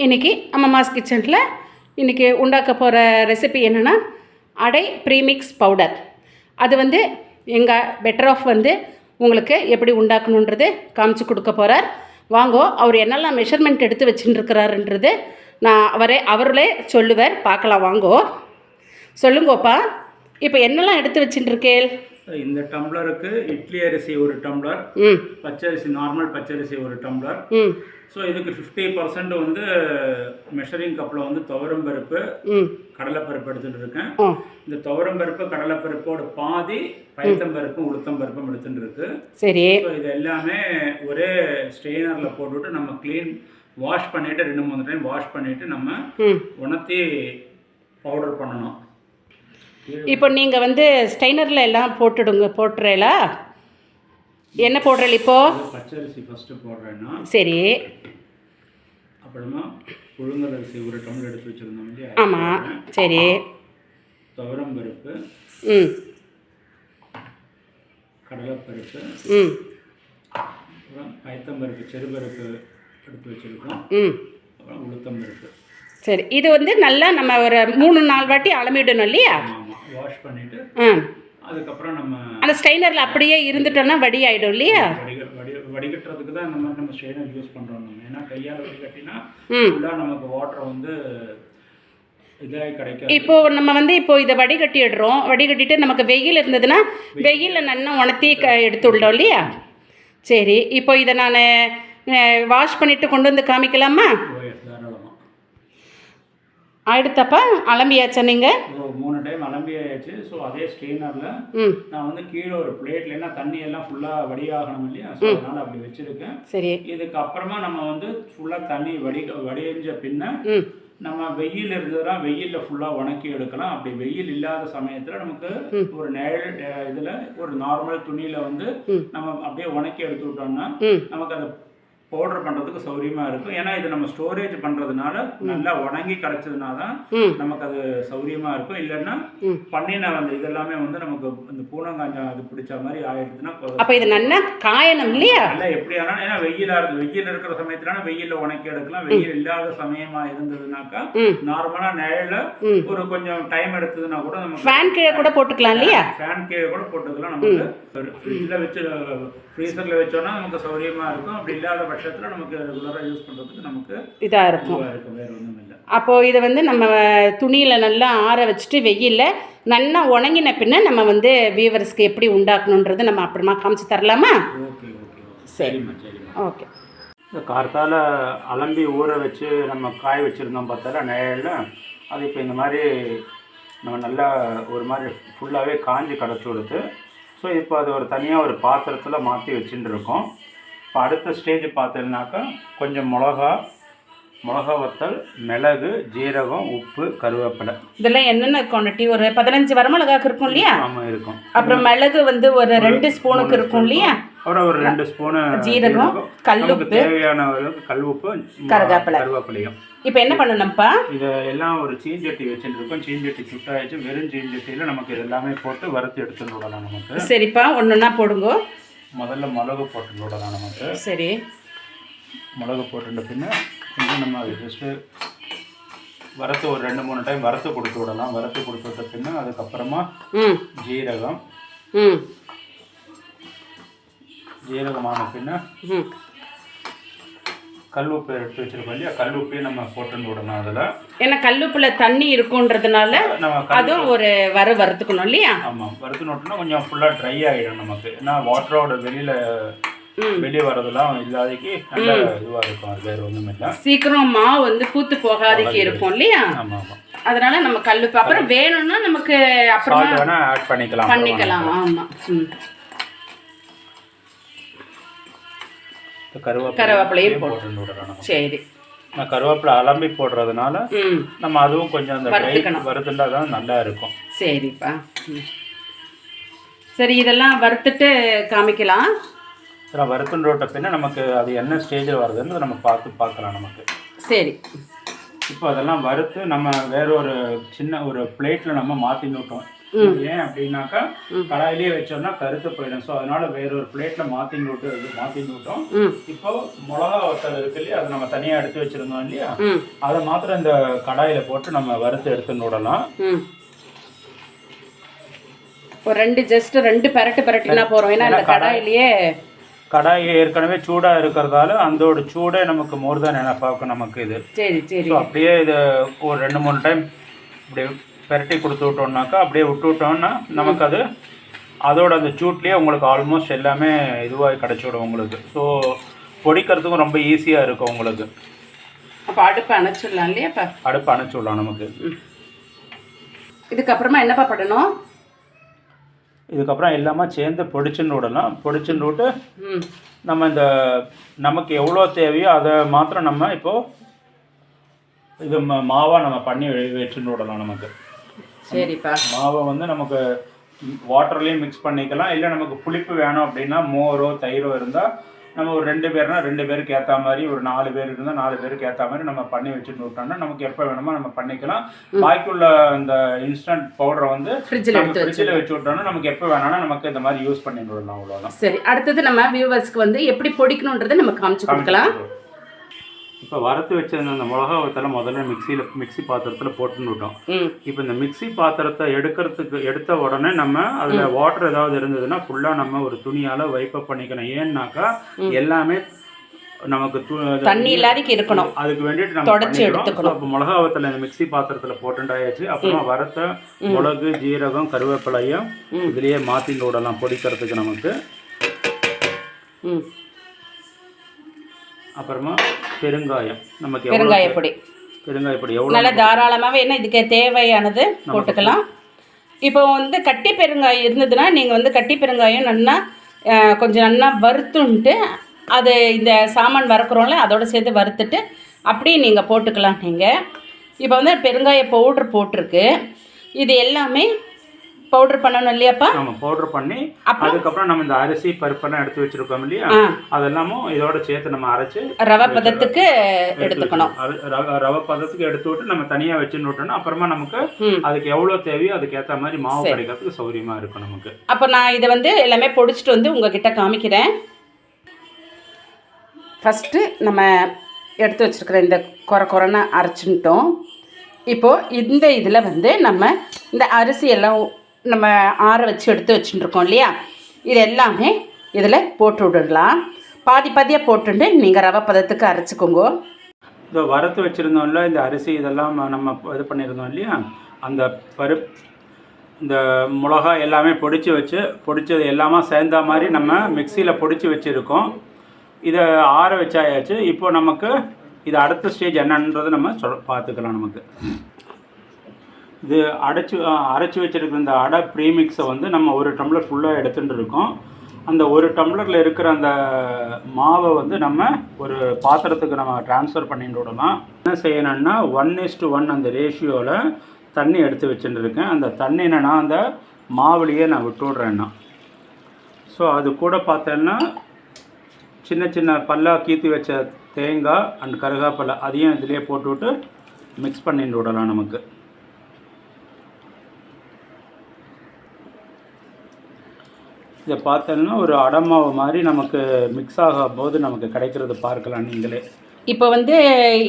இன்றைக்கி அம்மம்மாஸ் கிச்சனில் இன்றைக்கி உண்டாக்க போகிற ரெசிபி என்னென்னா அடை ப்ரீமிக்ஸ் பவுடர் அது வந்து எங்கள் பெட்டர் ஆஃப் வந்து உங்களுக்கு எப்படி உண்டாக்கணுன்றது காமிச்சு கொடுக்க போகிறார் வாங்கோ அவர் என்னெல்லாம் மெஷர்மெண்ட் எடுத்து வச்சுட்டுருக்கிறாருன்றது நான் அவரே அவர்களே சொல்லுவார். பார்க்கலாம் வாங்கோ. சொல்லுங்கோப்பா இப்போ என்னெல்லாம் எடுத்து வச்சுட்டுருக்கேன் இந்த டம்ளருக்கு இட்லி அரிசி ஒரு டம்ளர் பச்சரிசி நார்மல் பச்சரிசி ஒரு டம்ளர். ஸோ இதுக்கு ஃபிஃப்டி பர்சன்ட் வந்து மெஷரிங் கப்பில் வந்து துவரம் பருப்பு கடலைப்பருப்பு எடுத்துட்டு இருக்கேன். இந்த துவரம் பருப்பு கடலைப்பருப்போட பாதி பயத்தம்பருப்பும் உளுத்தம்பருப்பும் எடுத்துட்டு இருக்கு. சரி. ஸோ இது எல்லாமே ஒரே ஸ்ட்ரெயினரில் போட்டுவிட்டு நம்ம க்ளீன் வாஷ் பண்ணிவிட்டு ரெண்டு மூணு டைம் வாஷ் பண்ணிவிட்டு நம்ம உணர்த்தி பவுடர் பண்ணணும். இப்போ நீங்கள் வந்து ஸ்டைனரில் எல்லாம் போட்டுடுங்க போட்டுறேலா? என்ன போடுறேன் இப்போ? இது பச்சரிசி ஃபஸ்ட்டு போடுறேன்னா சரி. அப்புறமா புழுங்கல் அரிசி ஒரு டம்ளர் எடுத்து வச்சுருந்தோம் இல்லையா? ஆமாம் சரி. துவரம் பருப்பு ம். கடலைப்பருப்பு ம். அப்புறம் பயத்தம்பருப்பு செருபருப்பு எடுத்து வச்சுருக்கோம். ம். அப்புறம் உளுத்தம்பருப்பு சரி இது வந்து நல்லா நம்ம ஒரு மூணு நாலு வாட்டி அளமிடணும் இல்லையா? வாஷ் பண்ணிவிட்டு ம் அதுக்கப்புறம் நம்ம அந்த ஸ்டைனரில் அப்படியே இருந்துட்டோன்னா வடி ஆகிடும் இல்லையா வடிக வடி வடிகட்டுறதுக்கு தான் இந்த மாதிரி நம்ம ஸ்ட்ரெயினர் யூஸ் பண்ணுறோம் நம்ம. ஏன்னா கையால் வடிகட்டினா ஃபுல்லாக நமக்கு வாட்டர் வந்து இப்போ நம்ம வந்து இப்போ இதை வடிகட்டிடுறோம். வடிகட்டிட்டு நமக்கு வெயில் இருந்ததுன்னா வெயிலில் நல்லா உணர்த்தி க எடுத்துவிடலாம் இல்லையா? சரி இப்போ இதை நான் வாஷ் பண்ணிவிட்டு கொண்டு வந்து காமிக்கலாமா? ஆயிடுத்தாப்பா அலம்பியாச்சா நீங்கள் மூணு டைம் அலம்பியாச்சு. ஸோ அதே ஸ்ட்ரெயினரில் நான் வந்து கீழே ஒரு பிளேட்ல ஏன்னா தண்ணி எல்லாம் ஃபுல்லாக வடியாகணும் இல்லையா? ஸோ அதனால் அப்படி வச்சுருக்கேன். சரி. இதுக்கு அப்புறமா நம்ம வந்து ஃபுல்லாக தண்ணி வடி வடிஞ்ச பின்ன நம்ம வெயில் இருந்ததுன்னா வெயிலில் ஃபுல்லாக உணக்கி எடுக்கலாம். அப்படி வெயில் இல்லாத சமயத்தில் நமக்கு ஒரு நிழல் இதுல ஒரு நார்மல் துணியில வந்து. நம்ம அப்படியே உணக்கி எடுத்து விட்டோம்னா நமக்கு அதை பவுடர் பண்ணுறதுக்கு சௌரியமா இருக்கும். ஏன்னா இது நம்ம ஸ்டோரேஜ் பண்ணுறதுனால நல்லா உணங்கி கிடச்சதுனா தான் நமக்கு அது சௌரியமா இருக்கும். இல்லைன்னா. பண்ணின அந்த இதெல்லாமே வந்து நமக்கு இந்த பூனங்காஞ்சம் அது பிடிச்ச மாதிரி ஆயிடுச்சுன்னா கொ- அப்போ இது நல்லா காயணும் இல்லையா? நல்லா எப்படி ஆனாலும் ஏன்னா வெயிலா இருக்கு வெயில் இருக்கிற சமயத்துல வெயில்ல உணக்கி எடுக்கலாம். வெயில் இல்லாத சமயமா இருந்ததுனாக்கா ம். நார்மலா நிழல்ல ம். ஒரு கொஞ்சம் டைம் எடுத்ததுன்னா கூட நமக்கு ஃபேன் கீழே கூட போட்டுக்கலாம் இல்லையா? ஃபேன் கீழே கூட போட்டுக்கலாம். நமக்கு ஃப்ரிட்ஜில் வச்சு ஃப்ரீசர்ல வச்சோம்னா நமக்கு சௌரியமா இருக்கும். அப்படி இல்லாத பட்சத்துல நமக்கு ரெகுலரா யூஸ் பண்றதுக்கு நமக்கு இதாக இருக்கும். வேற ஒன்றும் இல்லை. அப்போது இதை வந்து நம்ம துணியில் நல்லா ஆற வச்சுட்டு வெயிலில் நல்லா உணங்கின பின்ன நம்ம வந்து வீவர்ஸ்க்கு எப்படி உண்டாக்கணுன்றது நம்ம அப்புறமா காமிச்சு தரலாமா? Okay okay okay. சரிம்மா சரிம்மா. ஓகே. இந்த கார்த்தால அலம்பி ஊற வச்சு நம்ம காய வச்சுருந்தோம் பார்த்தால நிழல்ல அது இப்போ இந்த மாதிரி நம்ம நல்லா ஒரு மாதிரி ஃபுல்லாகவே காஞ்சி கிடச்சி கொடுத்து ஸோ இப்போ அது ஒரு தனியாக ஒரு பாத்திரத்தில் மாற்றி வச்சுட்டு இருக்கோம் இப்போ அடுத்த ஸ்டேஜ் பார்த்தீங்கன்னாக்கா கொஞ்சம் மிளகா மிளகா வத்தல் மிளகு ஜீரகம் உப்பு கருவேப்பிலை. இதெல்லாம் என்னென்ன குவான்டிட்டி ஒரு பதினஞ்சு வரமிளகாக்கு இருக்கும் இல்லையா? ஆமாம் இருக்கும். அப்புறம் மிளகு வந்து ஒரு ரெண்டு ஸ்பூனுக்கு இருக்கும் இல்லையா? அப்புறம் ஒரு ரெண்டு ஸ்பூனு ஜீரகம், கல்லுப்பு. தேவையான அளவுக்கு கல்லுப்பு கருவேப்பிலை. கருவேப்பிலையும். இப்போ என்ன பண்ணணும்ப்பா? இதை எல்லாம் ஒரு சீஞ்சட்டி வச்சுட்டு இருக்கோம் சீஞ்சட்டி சுட்டாயிடுச்சு வெறும் சீஞ்சட்டியில் நமக்கு எல்லாமே போட்டு வறுத்து எடுத்துட்டு விடலாம் நமக்கு. சரிப்பா ஒன்று ஒன்றா போடுங்க. முதல்ல மிளகு போட்டு விடலாம் நமக்கு சரி. மிளகு போட்டுட்ட பின்ன கொஞ்சம் நம்ம அது ஜஸ்ட்டு வறுத்து ஒரு ரெண்டு மூணு டைம் வறுத்து கொடுத்து விடலாம். வறுத்து கொடுத்து விட்ட பின்ன அதுக்கப்புறமா ஜீரகம். ம். ஜீரகமான பின்ன கல் உப்பு எடுத்து வச்சிருக்கோம் இல்லையா? கல் உப்பையும் நம்ம போட்டு விடணும் அதில். ஏன்னா கல்லுப்பில் தண்ணி இருக்குன்றதுனால அதுவும் ஒரு வர வறுத்துக்கணும் இல்லையா? ஆமாம் வறுத்து நோட்டோம்னா கொஞ்சம் ஃபுல்லாக ட்ரை ஆகிடும் நமக்கு. ஏன்னா வாட்டரோட வெளியில் வெளியே வரதெல்லாம் இல்லாதக்கு நல்ல இதுவாக இருக்கும். அது வேறு ஒன்றும் இல்லை. சீக்கிரம் மாவு வந்து பூத்து போகாதைக்கு இருக்கும் இல்லையா? ஆமாம் ஆமாம் அதனால நம்ம கல்லுப்பு. அப்புறம் வேணும்னா நமக்கு அப்புறமா ஆட் பண்ணிக்கலாம். பண்ணிக்கலாம். ஆமா ம். கருவேப்பிலை கருவேப்பிலையும் போட்டு சரி. நான் கருவேப்பிலை அலம்பி போடுறதுனால நம்ம அதுவும் கொஞ்சம் அந்த. வறுத்துட்டா தான் நல்லா இருக்கும். சரிப்பா. சரி இதெல்லாம் வறுத்துட்டு காமிக்கலாம். அப்புறம் வறுத்துன்ற பின்ன நமக்கு அது என்ன ஸ்டேஜில் வருதுன்னு நம்ம பார்த்து பார்க்கலாம் நமக்கு. சரி. இப்போ அதெல்லாம் வறுத்து நம்ம வேற ஒரு சின்ன ஒரு பிளேட்டில் நம்ம மாற்றி விட்டோம் ஏன் அப்படின்னாக்கா கடாயிலேயே வச்சோம்னா கருத்து போயிடும். ஸோ அதனால வேற ஒரு பிளேட்ல மாத்தின்னு விட்டு இது மாத்தின்னு விட்டோம் இப்போ மிளகா வத்தல் இருக்கு இல்லையா அதை நம்ம தனியா எடுத்து வச்சிருந்தோம் இல்லையா அதை மாத்திரம் இந்த கடாயில போட்டு நம்ம வறுத்து எடுத்துன்னு விடலாம் ஒரு ரெண்டு ஜஸ்ட் ரெண்டு பெரட்டு பெரட்டினா போகிறோம் ஏன்னா இந்த கடாயிலேயே கடாய் ஏற்கனவே சூடா இருக்கிறதால அதோட சூடே நமக்கு மோர் தான் நினைப்பாக்கும் நமக்கு இது. சரி சரி. அப்படியே இது ஒரு ரெண்டு மூணு டைம் இப்படி பெரட்டி கொடுத்து விட்டோம்னாக்கா அப்படியே விட்டு விட்டோம்னா நமக்கு அது அதோட அந்த சூட்லேயே உங்களுக்கு ஆல்மோஸ்ட் எல்லாமே இதுவாக கிடச்சிடும் உங்களுக்கு. ஸோ பொடிக்கிறதுக்கும் ரொம்ப ஈஸியாக இருக்கும் உங்களுக்கு. அப்போ அடுப்பு அணைச்சிடலாம் இல்லையாப்பா அடுப்பு அணைச்சி விடலாம் நமக்கு இதுக்கப்புறமா என்னப்பா பண்ணணும்? இதுக்கப்புறம் எல்லாமே சேர்ந்து பொடிச்சுன்னு விடலாம். பொடிச்சுன்னு விட்டு நம்ம இந்த நமக்கு எவ்வளோ தேவையோ அதை மாத்திரம் நம்ம இப்போது இது ம- மாவா நம்ம பண்ணி வச்சுன்னு விடலாம் நமக்கு. சரிப்பா. மாவை வந்து நமக்கு வாட்டர்லேயும் மிக்ஸ் பண்ணிக்கலாம். இல்லை நமக்கு புளிப்பு வேணும் அப்படின்னா மோரோ தயிரோ இருந்தால் நம்ம ஒரு ரெண்டு பேர்னா ரெண்டு பேருக்கு ஏற்ற மாதிரி ஒரு நாலு பேர் இருந்தால் நாலு பேருக்கு ஏற்ற மாதிரி நம்ம பண்ணி வச்சுட்டு விட்டோம்னா நமக்கு எப்போ வேணுமோ நம்ம பண்ணிக்கலாம். பாக்கியுள்ள இந்த இன்ஸ்டன்ட் பவுடரை வந்து ஃப்ரிட்ஜில் வச்சு விட்டோம்னா நமக்கு எப்போ வேணாலும் நமக்கு இந்த மாதிரி யூஸ் பண்ணிட்டு விடலாம் அவ்வளோதான் சரி அடுத்தது நம்ம வியூவர்ஸ்க்கு வந்து எப்படி பொடிக்கணுன்றதை நம்ம காமிச்சு கொடுக்கலாம். இப்போ வறுத்து வச்சிருந்த அந்த மிளகா வத்தலை முதல்ல மிக்சியில் மிக்ஸி பாத்திரத்தில் போட்டுன்னு விட்டோம். இப்போ இந்த மிக்ஸி பாத்திரத்தை எடுக்கிறதுக்கு எடுத்த உடனே நம்ம அதில் வாட்டர் ஏதாவது இருந்ததுன்னா ஃபுல்லாக நம்ம ஒரு துணியால் வைப்பப் பண்ணிக்கணும். ஏன்னாக்கா எல்லாமே நமக்கு தண்ணி இல்லாதிக்கு இருக்கணும். அதுக்கு வேண்டிட்டு நம்ம தொடச்சு. எடுத்துக்கணும். அப்போ மிளகா வத்தலை இந்த மிக்ஸி பாத்திரத்தில் போட்டுண்டாயாச்சு. அப்புறமா வறுத்த மிளகு ஜீரகம் கருவேப்பிலையும் இதுலயே மாற்றிட்டு விடலாம் பொடிக்கிறதுக்கு நமக்கு ம். அப்புறமா பெருங்காயம். நமக்கு எவ்வளோ பெருங்காய பொடி. பெருங்காய பொடி எவ்வளோ நல்லா தாராளமாகவே என்ன இதுக்கு தேவையானது போட்டுக்கலாம். இப்போ வந்து கட்டி பெருங்காயம் இருந்ததுன்னா நீங்கள் வந்து கட்டி பெருங்காயம் நல்லா கொஞ்சம் நல்லா வறுத்துன்ட்டு அது இந்த சாமான் வறுக்கிறோம்ல அதோட சேர்த்து வறுத்துட்டு அப்படியே நீங்கள் போட்டுக்கலாம் நீங்கள் இப்போ வந்து பெருங்காய பவுட்ரு போட்டிருக்கு. இது எல்லாமே பவுட்ரு பண்ணணும் இல்லையாப்பா? நம்ம பவுடர் பண்ணி? அதுக்கப்புறம் நம்ம இந்த அரிசி பருப்பெல்லாம் எடுத்து வச்சிருக்கோம் இல்லையா? அதெல்லாமும் இதோட சேர்த்து நம்ம அரைச்சு ரவை பதத்துக்கு எடுத்துக்கணும். ரவ பதத்துக்கு எடுத்து விட்டு நம்ம தனியா வச்சுன்னு விட்டோம்னா அப்புறமா நமக்கு அதுக்கு எவ்வளவு தேவையோ அதுக்கு ஏத்த மாதிரி மாவு கிடைக்கிறதுக்கு சௌகரியமா இருக்கும் நமக்கு. அப்போ நான் இதை வந்து எல்லாமே பொடிச்சிட்டு வந்து உங்ககிட்ட காமிக்கிறேன். ஃபஸ்ட்டு நம்ம எடுத்து வச்சுருக்கிற இந்த குறை குறைன்னு அரைச்சின்ட்டோம் இப்போது இந்த இதில் வந்து நம்ம இந்த அரிசி எல்லாம் நம்ம ஆற வச்சு எடுத்து வச்சுட்டுருக்கோம் இல்லையா? இது எல்லாமே இதில் போட்டு விடலாம் பாதி பாதியாக போட்டுட்டு நீங்கள் ரவை பதத்துக்கு அரைச்சிக்கோங்க. இந்த வறுத்து வச்சுருந்தோம்ல இந்த அரிசி இதெல்லாம் நம்ம இது பண்ணியிருந்தோம் இல்லையா? அந்த பருப் இந்த மிளகா எல்லாமே பொடிச்சு வச்சு பொடிச்சது எல்லாமே சேர்ந்த மாதிரி நம்ம மிக்சியில் பொடிச்சு வச்சுருக்கோம். இதை ஆற வச்சாயாச்சு. இப்போ நமக்கு இது அடுத்த ஸ்டேஜ் என்னன்றது நம்ம சொல் பார்த்துக்கலாம் நமக்கு. இது அடைச்சி அரைச்சி வச்சிருக்கிற இந்த அடை ப்ரீமிக்ஸை வந்து நம்ம ஒரு டம்ளர் ஃபுல்லாக எடுத்துகிட்டு இருக்கோம். அந்த ஒரு டம்ளரில் இருக்கிற அந்த மாவை வந்து நம்ம ஒரு பாத்திரத்துக்கு நம்ம ட்ரான்ஸ்ஃபர் பண்ணிட்டு விடலாம். என்ன செய்யணும்னா ஒன் இஸ் டு ஒன் அந்த ரேஷியோவில் தண்ணி எடுத்து வச்சுட்டு இருக்கேன். அந்த தண்ணி என்னென்னா அந்த மாவுலேயே நான் விட்டு விட்றேன்னா. ஸோ அது கூட பார்த்தேன்னா சின்ன சின்ன பல்லா கீத்தி வச்ச தேங்காய் அண்ட் கருகாப்பிலை அதையும் இதுலேயே போட்டுவிட்டு மிக்ஸ் பண்ணிட்டு விடலாம் நமக்கு. இதை பார்த்தோன்னா ஒரு அடமாவு மாதிரி நமக்கு மிக்ஸ் ஆகும் போது நமக்கு கிடைக்கிறது பார்க்கலாம் நீங்களே. இப்போ வந்து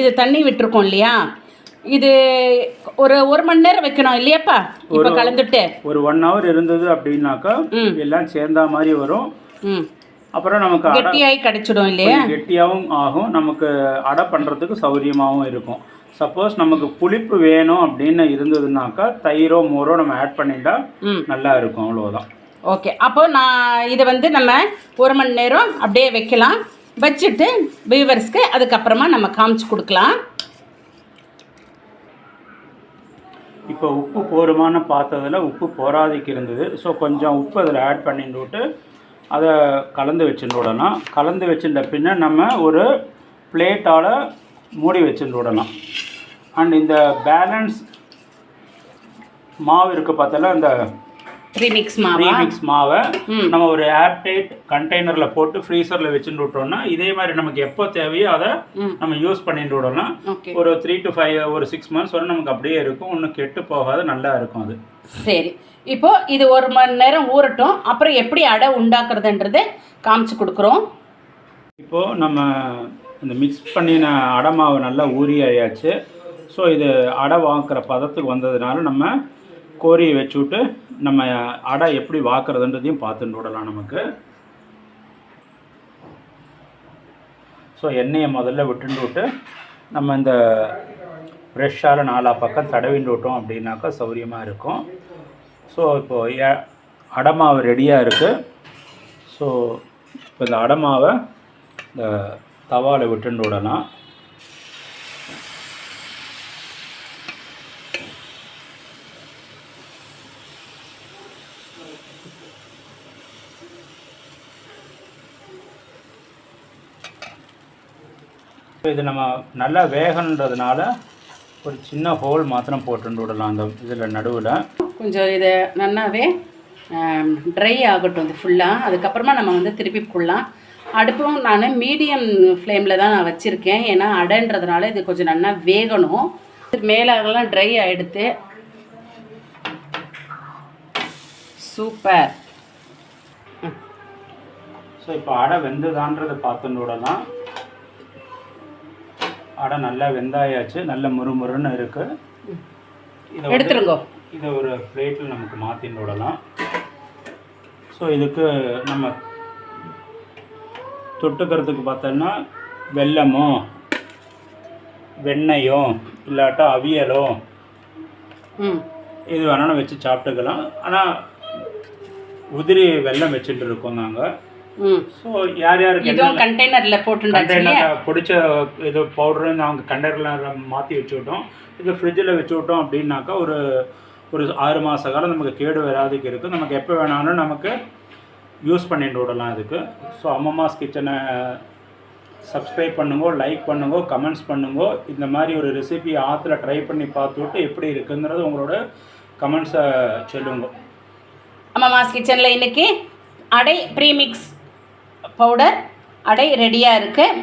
இது தண்ணி விட்டுருக்கோம் இல்லையா? இது ஒரு ஒரு மணி நேரம் வைக்கணும் இல்லையாப்பா? இப்போ கலந்துட்டு. ஒரு ஒன் ஹவர் இருந்தது அப்படின்னாக்கா. எல்லாம் சேர்ந்தா மாதிரி வரும். அப்புறம் நமக்கு கெட்டியாகி கிடைச்சிடும் இல்லையா? கெட்டியாகவும் ஆகும். நமக்கு அடை பண்ணுறதுக்கு சௌகரியமாகவும் இருக்கும். சப்போஸ் நமக்கு புளிப்பு வேணும் அப்படின்னு இருந்ததுனாக்கா தயிரோ மோரோ நம்ம ஆட் பண்ணிட்டா நல்லா இருக்கும். அவ்வளோதான் ஓகே அப்போ நான் இதை வந்து நம்ம ஒரு மணி நேரம் அப்படியே வைக்கலாம். வச்சுட்டு வியூவர்ஸ்க்கு அதுக்கப்புறமா நம்ம காமிச்சு கொடுக்கலாம். இப்போ உப்பு போருமானு பார்த்ததில் உப்பு போராதிக்கு இருந்தது. ஸோ கொஞ்சம் உப்பு அதில் ஆட் பண்ணிட்டு விட்டு அதை கலந்து வச்சுட்டு விடலாம். கலந்து வச்சுட்ட பின்ன நம்ம ஒரு பிளேட்டால் மூடி வச்சுட்டு விடலாம். அண்ட் இந்த பேலன்ஸ் மாவு இருக்குது பார்த்தால அந்த ப்ரீமிக்ஸ் மாவா? ப்ரீமிக்ஸ் மாவை. நம்ம ஒரு ஏர்டைட் கண்டெய்னரில் போட்டு ஃப்ரீசரில் வச்சுட்டு விட்டோம்னா இதே மாதிரி நமக்கு எப்போ தேவையோ அதை. நம்ம யூஸ் பண்ணிட்டு விடலாம். ஒரு த்ரீ டு ஃபைவ் ஒரு சிக்ஸ் மந்த்ஸ் வரை நமக்கு அப்படியே இருக்கும். ஒன்றும் கெட்டு போகாது நல்லா இருக்கும் அது. சரி. இப்போ இது ஒரு மணி நேரம் ஊறட்டும். அப்புறம் எப்படி அடை உண்டாக்குறதுன்றதை காமிச்சு கொடுக்குறோம். இப்போது நம்ம இந்த மிக்ஸ் பண்ணின அடை மாவு நல்லா ஊறி ஆயாச்சு. ஸோ இது அடை வாக்குற பதத்துக்கு வந்ததுனால நம்ம கோரியை வச்சு விட்டு நம்ம அடை எப்படி வாக்குறதுன்றதையும் பார்த்துட்டு விடலாம் நமக்கு. ஸோ எண்ணெயை முதல்ல விட்டுண்டு விட்டு நம்ம இந்த ப்ரெஷ்ஷால் நாலா பக்கம் தடவிண்டு விட்டோம் அப்படின்னாக்கா சௌரியமாக இருக்கும். ஸோ இப்போது ஏ அடமாவு ரெடியாக இருக்குது ஸோ இப்போ இந்த அடமாவை இந்த தவாவில் விட்டுண்டு விடலாம். இது நம்ம நல்லா வேகன்றதுனால ஒரு சின்ன ஹோல் மாத்திரம் போட்டுண்டு விடலாம் அந்த இதில் நடுவில். கொஞ்சம் இது நல்லாவே ட்ரை ஆகட்டும் இது ஃபுல்லாக அதுக்கப்புறமா நம்ம வந்து திருப்பி போடலாம். அடுப்பும் நான் மீடியம் ஃப்ளேமில் தான் நான் வச்சுருக்கேன். ஏன்னா அடைன்றதுனால இது கொஞ்சம் நல்லா வேகணும். மேலெல்லாம் ட்ரை ஆகிடுத்து சூப்பர். ஸோ இப்போ அடை வெந்ததான்றதை பார்த்துட்டு விடலாம். அடை நல்லா வெந்தாயாச்சு நல்ல முறுமுறுன்னு இருக்குது இதை எடுத்துருங்கோ. இதை ஒரு பிளேட்டில் நமக்கு மாற்றின்னு விடலாம் ஸோ இதுக்கு நம்ம தொட்டுக்கிறதுக்கு பார்த்தோன்னா வெல்லமோ வெண்ணெயோ இல்லாட்டா அவியலோ இது வேணாலும் வச்சு சாப்பிட்டுக்கலாம். ஆனால் உதிரி வெல்லம் வச்சுட்டு இருக்கோம் நாங்கள் ஸோ யார் யாருக்கு இதுவும் கண்டெய்னரில் கண்டெய்னர் பிடிச்ச இது பவுடரு நாங்கள் கண்டெய்னரில் மாற்றி வச்சு விட்டோம் இது ஃப்ரிட்ஜில் வச்சு விட்டோம் அப்படின்னாக்கா ஒரு ஒரு ஆறு மாத காலம் நமக்கு கேடு வராதுக்கு இருக்குது நமக்கு எப்போ வேணாலும் நமக்கு யூஸ் பண்ணிட்டு விடலாம் இதுக்கு. ஸோ அம்மம்மாஸ் கிச்சனை சப்ஸ்கிரைப் பண்ணுங்க லைக் பண்ணுங்க கமெண்ட்ஸ் பண்ணுங்க. இந்த மாதிரி ஒரு ரெசிபி ஆற்றுல ட்ரை பண்ணி பார்த்துட்டு எப்படி இருக்குங்கிறது உங்களோட கமெண்ட்ஸை சொல்லுங்க. அம்மா மாஸ் கிச்சனில் இன்னைக்கு அடை ப்ரீமிக்ஸ் பவுடர் அடை ரெடியாக இருக்குது